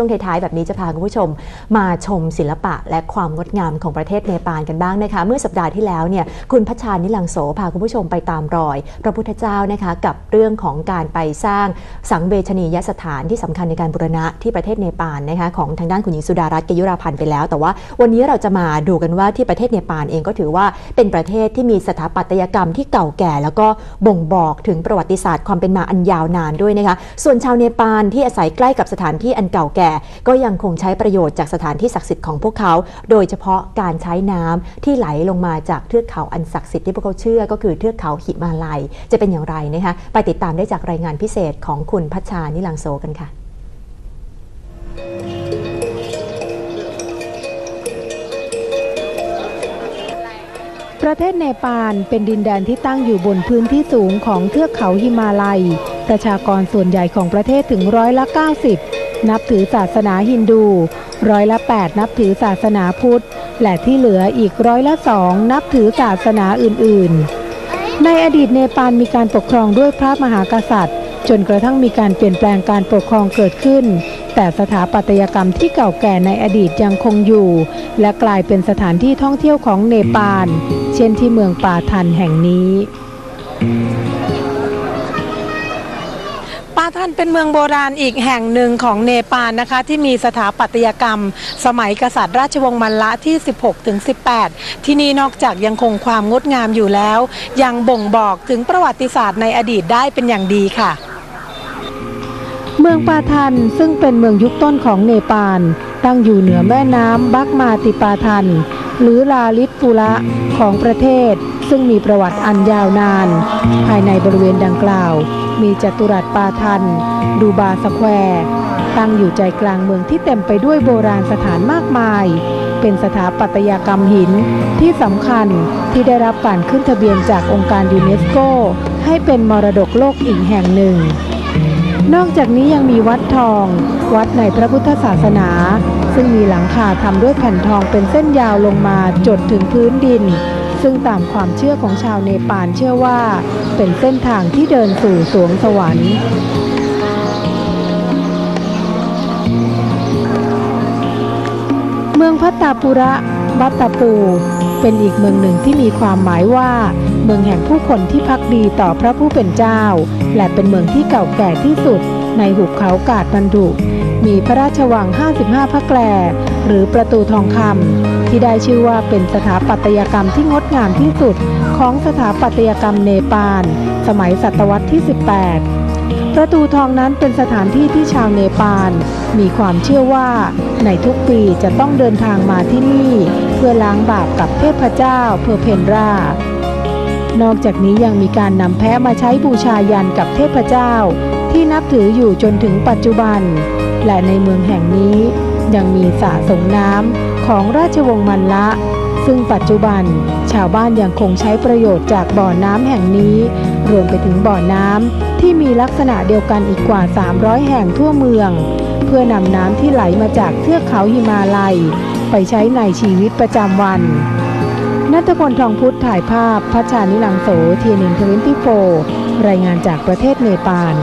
ช่วงท้ายๆแบบนี้จะพาคุณผู้ชม มาชมศิลปะและความงดงามของประเทศเนปาลกันบ้างนะคะ เมื่อสัปดาห์ที่แล้วเนี่ยคุณพัชชานิลังโสพาคุณผู้ชมไปตามรอย พระพุทธเจ้านะคะกับเรื่องของการไปสร้างสังเวชนียสถานที่สำคัญในการบูรณะที่ประเทศเนปาลนะคะของทางด้านคุณหญิงสุดารัตน์กยุราพันธ์ไปแล้ว แต่ว่าวันนี้เราจะมาดูกันว่าที่ประเทศเนปาลเองก็ถือว่าเป็นประเทศที่มีสถาปัตยกรรมที่เก่าแก่ แล้วก็บ่งบอกถึงประวัติศาสตร์ความเป็นมาอันยาวนานด้วยนะคะส่วนชาวเนปาลที่อาศัยใกล้กับสถานที่อันเก่าแก่ก็ยังคงใช้ประโยชน์จากสถานที่ศักดิ์สิทธิ์ของพวกเขา โดยเฉพาะการใช้น้ำที่ไหลลงมาจากเทือกเขาอันศักดิ์สิทธิ์ที่พวกเขาเชื่อ ก็คือเทือกเขาหิมาลัย จะเป็นอย่างไรนะคะไปติดตามได้จากรายงานพิเศษของคุณพัชชานิลังโซกันค่ะประเทศเนปาลเป็นดินแดนที่ตั้งอยู่บนพื้นที่สูงของเทือกเขาหิมาลัย ประชากรส่วนใหญ่ของประเทศถึงร้อยละ 90 นับถือศาสนาฮินดู ร้อยละ 8 นับถือศาสนาพุทธ และที่เหลืออีกร้อยละสองนับถือศาสนาอื่น ๆ ในอดีตเนปาลมีการปกครองด้วยพระมหากษัตริย์ จนกระทั่งมีการเปลี่ยนแปลงการปกครองเกิดขึ้น แต่สถาปัตยกรรมที่เก่าแก่ในอดีตยังคงอยู่ และกลายเป็นสถานที่ท่องเที่ยวของเนปาล เช่นที่เมืองปาทันแห่งนี้ ปานเป็นเมืองโบราณอีกแห่งหนึ่งของเนปาลนะคะ ที่มีสถาปัตยกรรม สมัยกษัตริย์ราชวงศ์มันละที่ 16ถึง18 ที่นี่นอกจากยังคงความงดงามอยู่แล้ว ยังบ่งบอกถึงประวัติศาสตร์ในอดีตได้เป็นอย่างดีค่ะ เมืองปาทันซึ่งเป็นเมืองยุคต้นของเนปาลตั้งอยู่เหนือแม่น้ำบักมาติปาทัน หรือลาลิตฟูระของประเทศ ซึ่งมีประวัติอันยาวนาน ภายในบริเวณดังกล่าว มีจัตุรัสปาทัน ดูบาสแควร์ตั้งอยู่ใจกลางเมืองที่เต็มไปด้วยโบราณสถานมากมาย เป็นสถาปัตยกรรมหินที่สำคัญที่ได้รับการขึ้นทะเบียนจากองค์การยูเนสโก ให้เป็นมรดกโลกอีกแห่งหนึ่ง นอกจากนี้ยังมีวัดทอง วัดในพระพุทธศาสนา ซึ่งมีหลังคาทำด้วยแผ่นทองเป็นเส้นยาวลงมาจดถึงพื้นดิน ซึ่งตามความเชื่อของชาวเนปาลเชื่อว่าเป็นเส้นทางที่เดินสู่สวงสวรรค์เมืองพัตตาปุระบัตตาปู เป็นอีกเมืองหนึ่งที่มีความหมายว่า เมืองแห่งผู้คนที่พักดีต่อพระผู้เป็นเจ้า และเป็นเมืองที่เก่าแก่ที่สุด ในหุบเขากาดบันดุ มีพระราชวัง 55 พระแกลหรือประตูทองคำที่ได้ชื่อว่าเป็นสถาปัตยกรรมที่งดงามที่สุดของสถาปัตยกรรมเนปาล สมัยศตวรรษที่ 18 ประตูทองนั้นเป็นสถานที่ที่ชาวเนปาล มีความเชื่อว่า ในทุกปีจะต้องเดินทางมาที่นี่ เพื่อล้างบาปกับเทพเจ้าเพอร์เพนรานอกจากนี้ยังมีการนำแพะมาใช้บูชายันกับเทพเจ้า ที่นับถืออยู่จนถึงปัจจุบัน และในเมืองแห่งนี้ยังมีสระสงน้ำของราชวงศ์มันละ ซึ่งปัจจุบันชาวบ้านยังคงใช้ประโยชน์จากบ่อน้ำแห่งนี้ รวมไปถึงบ่อน้ำที่มีลักษณะเดียวกันอีกกว่า 300 แห่งทั่วเมือง เพื่อนำน้ำที่ไหลมาจากเทือกเขาหิมาลัย ไปใช้ในชีวิตประจำวันนัทพลทองพุทธถ่ายภาพพัชชานิลังโสทียนินทเวนตี้โฟ รายงานจากประเทศเนปาล